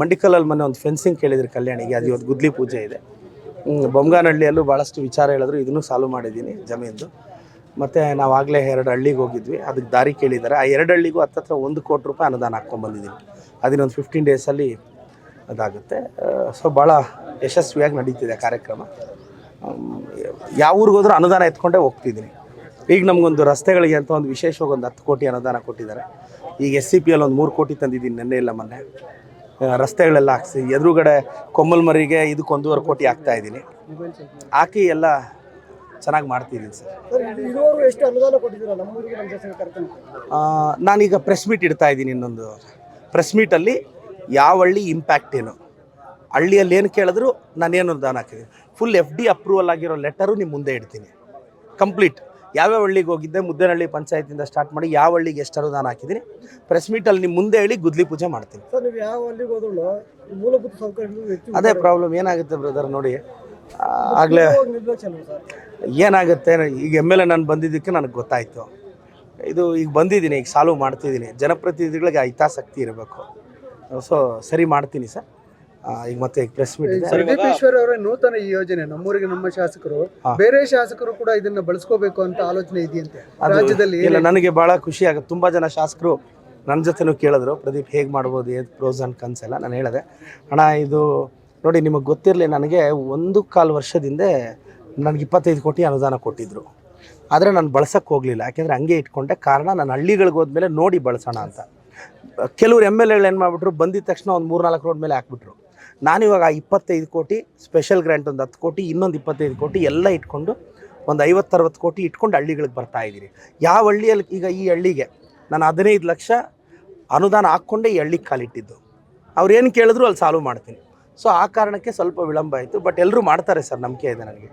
ಮಂಡಿಕಲ್ಲಲ್ಲಿ ಮೊನ್ನೆ ಒಂದು ಫೆನ್ಸಿಂಗ್ ಕೇಳಿದ್ರು ಕಲ್ಯಾಣಿಗೆ, ಅದು ಇವತ್ತು ಗುದ್ಲಿ ಪೂಜೆ ಇದೆ. ಬೊಮ್ಮಗಾನಹಳ್ಳಿಯಲ್ಲೂ ಭಾಳಷ್ಟು ವಿಚಾರ ಹೇಳಿದ್ರು, ಇದನ್ನು ಸಾಲ್ವ್ ಮಾಡಿದ್ದೀನಿ ಜಮೀನ್ದು. ಮತ್ತು ನಾವು ಆಗಲೇ ಎರಡು ಹಳ್ಳಿಗೆ ಹೋಗಿದ್ವಿ, ಅದಕ್ಕೆ ದಾರಿ ಕೇಳಿದ್ದಾರೆ. ಆ ಎರಡು ಹಳ್ಳಿಗೂ ಹತ್ತತ್ರ ಒಂದು ಕೋಟಿ ರೂಪಾಯಿ ಅನುದಾನ ಹಾಕ್ಕೊಂಬಂದಿದ್ದೀನಿ ಅದಿನೊಂದು ಫಿಫ್ಟೀನ್ ಡೇಸಲ್ಲಿ ಅದಾಗುತ್ತೆ. ಸೊ ಭಾಳ ಯಶಸ್ವಿಯಾಗಿ ನಡೀತಿದೆ ಕಾರ್ಯಕ್ರಮ. ಯಾವ ಊರಿಗೆ ಹೋದ್ರೂ ಅನುದಾನ ಎತ್ಕೊಂಡೇ ಹೋಗ್ತಿದ್ದೀನಿ. ಈಗ ನಮಗೊಂದು ರಸ್ತೆಗಳಿಗೆ ಅಂತ ಒಂದು ವಿಶೇಷವಾಗಿ ಒಂದು ಹತ್ತು ಕೋಟಿ ಅನುದಾನ ಕೊಟ್ಟಿದ್ದಾರೆ. ಈಗ ಎಸ್ ಸಿ ಪಿ ಅಲ್ಲಿ ಒಂದು ಮೂರು ಕೋಟಿ ತಂದಿದ್ದೀನಿ, ನೆನ್ನೆ ಇಲ್ಲ ಮೊನ್ನೆ. ರಸ್ತೆಗಳೆಲ್ಲ ಹಾಕ್ಸಿ ಎದುರುಗಡೆ ಕೊಮ್ಮಲ್ಮರಿಗೆ ಇದಕ್ಕೆ ಒಂದೂವರೆ ಕೋಟಿ ಹಾಕ್ತಾ ಇದ್ದೀನಿ. ಹಾಕಿ ಎಲ್ಲ ಚೆನ್ನಾಗಿ ಮಾಡ್ತಿದ್ದೀನಿ ಸರ್. ನಾನೀಗ ಪ್ರೆಸ್ ಮೀಟ್ ಇಡ್ತಾ ಇದ್ದೀನಿ ಇನ್ನೊಂದು ಪ್ರೆಸ್ ಮೀಟಲ್ಲಿ ಯಾವ ಹಳ್ಳಿ ಇಂಪ್ಯಾಕ್ಟ್ ಏನು? ಹಳ್ಳಿಯಲ್ಲಿ ಏನು ಕೇಳಿದ್ರು ನಾನೇನು ಅನುದಾನ ಹಾಕಿದ್ದೀನಿ. ಫುಲ್ ಎಫ್ ಡಿ ಅಪ್ರೂವಲ್ ಆಗಿರೋ ಲೆಟರು ನಿಮ್ಮ ಮುಂದೆ ಇಡ್ತೀನಿ. ಕಂಪ್ಲೀಟ್ ಯಾವ್ಯಾವ ಹಳ್ಳಿಗೆ ಹೋಗಿದ್ದೆ ಮುದ್ದೇನಹಳ್ಳಿ ಪಂಚಾಯತಿಂದ ಸ್ಟಾರ್ಟ್ ಮಾಡಿ ಯಾವ ಹಳ್ಳಿಗೆ ಎಷ್ಟು ಅನುದಾನ ಹಾಕಿದ್ದೀನಿ. ಪ್ರೆಸ್ ಮೀಟಲ್ಲಿ ನಿಮ್ಮ ಮುಂದೆ ಹೇಳಿ ಗುದ್ಲಿ ಪೂಜೆ ಮಾಡ್ತೀನಿ. ಅದೇ ಪ್ರಾಬ್ಲಮ್ ಏನಾಗುತ್ತೆ ಬ್ರದರ್ ನೋಡಿ. ಆಗಲೇ ಏನಾಗುತ್ತೆ ಈಗ ಎಂ ಎಲ್ ಎ ನಾನು ಬಂದಿದ್ದಕ್ಕೆ ನನಗೆ ಗೊತ್ತಾಯಿತು. ಇದು ಈಗ ಬಂದಿದ್ದೀನಿ ಈಗ ಸಾಲ್ವ್ ಮಾಡ್ತಿದ್ದೀನಿ. ಜನಪ್ರತಿನಿಧಿಗಳಿಗೆ ಹಿತಾಸಕ್ತಿ ಇರಬೇಕು. ಸೊ ಸರಿ ಮಾಡ್ತೀನಿ ಸರ್. ಈಗ ಮತ್ತೆ ಪ್ರೆಸ್ ಮೀಟ್ ಇದೆ. ಈಶ್ವರ್ ಅವರ ನೂತನ ಈ ಯೋಜನೆ ನಮ್ಮೂರಿಗೆ ನಮ್ಮ ಶಾಸಕರು ಬೇರೆ ಶಾಸಕರು ಕೂಡ ಇದನ್ನ ಬಳಸ್ಕೋಬೇಕು ಅಂತ ಆಲೋಚನೆ ಇದೆಯಂತೆ? ರಾಜ್ಯದಲ್ಲಿ ಇಲ್ಲ ನನಗೆ ಬಹಳ ಖುಷಿ ಆಗುತ್ತೆ ತುಂಬಾ ಜನ ಶಾಸಕರು ನನ್ನ ಜೊತೆನೂ ಕೇಳಿದ್ರು ಪ್ರದೀಪ್ ಹೇಗೆ ಮಾಡ್ಬೋದು ಏದು ಪ್ರೋಸ್ ಅಂಡ್ ಕನ್ಸ್ ಎಲ್ಲ? ನಾನು ಹೇಳಿದೆ. ಅಣ್ಣ ಇದು ನೋಡಿ ನಿಮಗೆ ಗೊತ್ತಿರಲಿ ನನಗೆ ಒಂದು ಕಾಲು ವರ್ಷದಿಂದ ನನಗೆ ಇಪ್ಪತ್ತೈದು ಕೋಟಿ ಅನುದಾನ ಕೊಟ್ಟಿದ್ದರು ಆದರೆ ನಾನು ಬಳಸೋಕ್ಕೆ ಹೋಗಲಿಲ್ಲ. ಯಾಕೆಂದರೆ ಹಂಗೆ ಇಟ್ಕೊಂಡೆ ಕಾರಣ ನಾನು ಹಳ್ಳಿಗಳಿಗೆ ಹೋದ್ಮೇಲೆ ನೋಡಿ ಬಳಸೋಣ ಅಂತ. ಕೆಲವ್ರು ಎಂ ಎಲ್ ಎಗಳು ಏನು ಮಾಡಿಬಿಟ್ರು ಬಂದಿದ ತಕ್ಷಣ ಒಂದು ಮೂರು ನಾಲ್ಕು ರೋಡ್ ಮೇಲೆ ಹಾಕ್ಬಿಟ್ರು. ನಾನಿವಾಗ ಆ ಇಪ್ಪತ್ತೈದು ಕೋಟಿ ಸ್ಪೆಷಲ್ ಗ್ರ್ಯಾಂಟ್ ಒಂದು ಹತ್ತು ಕೋಟಿ, ಇನ್ನೊಂದು ಇಪ್ಪತ್ತೈದು ಕೋಟಿ ಎಲ್ಲ ಇಟ್ಕೊಂಡು ಒಂದು ಐವತ್ತರವತ್ತು ಕೋಟಿ ಇಟ್ಕೊಂಡು ಹಳ್ಳಿಗಳಿಗೆ ಬರ್ತಾ ಇದ್ದೀರಿ. ಯಾವ ಹಳ್ಳಿಯಲ್ಲಿ ಈಗ ಈ ಹಳ್ಳಿಗೆ ನಾನು ಹದಿನೈದು ಲಕ್ಷ ಅನುದಾನ ಹಾಕ್ಕೊಂಡೇ ಈ ಹಳ್ಳಿಗೆ ಕಾಲಿಟ್ಟಿದ್ದು. ಅವ್ರು ಏನು ಕೇಳಿದ್ರು ಅಲ್ಲಿ ಸಾಲ್ವ್ ಮಾಡ್ತೀನಿ. ಸೊ ಆ ಕಾರಣಕ್ಕೆ ಸ್ವಲ್ಪ ವಿಳಂಬ ಆಯಿತು ಬಟ್ ಎಲ್ಲರೂ ಮಾಡ್ತಾರೆ ಸರ್ ನಂಬಿಕೆ ಇದೆ ನನಗೆ.